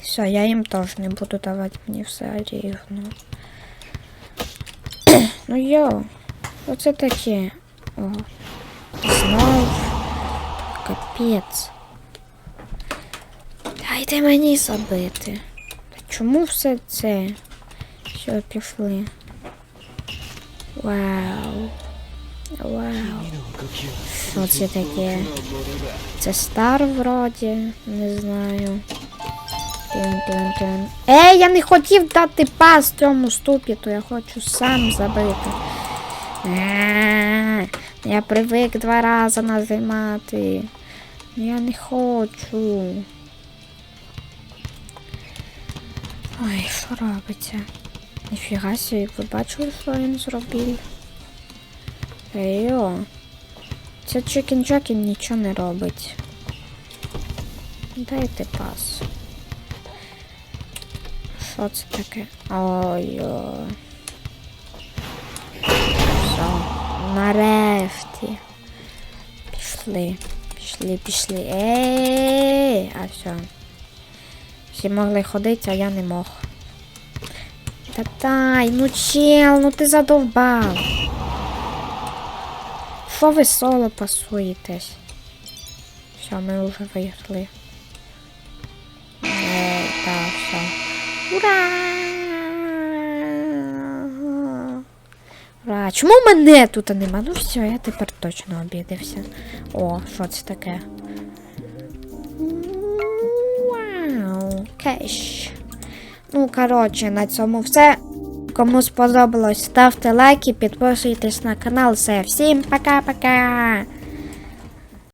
Все, я їм теж не буду давати мені все рівно. ну йо, оце таке. О, знов. Капець. Дайте мені забити. Чому все це? Все, пішли. Вау. Вау. Що це таке? Це стар вроді, не знаю. Тин-тин-тин. Ей, я не хотів дати пас цьому ступіту, я хочу сам забити. Е, Я привик два рази нажимати. Я не хочу. Ой, що робиться? Ніфіга собі, ви бачили, що він зробив? Ейо. Це Джокен нічого не робить. Дайте пас. Що це таке? Ой-ой. Все. Нарешті. Пішли. Пішли, пішли. Ей, а все. Всі могли ходити, а я не мог. Та дай, ну чел, ну ти задовбав. Що ви соло пасуєтесь? Все, ми вже виграли. Ура! Ура! Чому мене тут нема? Ну все, я тепер точно обідався. О, що це таке? Вау, кеш. Ну, коротше, на цьому все. Кому сподобалось, ставте лайки, підписуйтесь на канал. Все, всім пока-пока!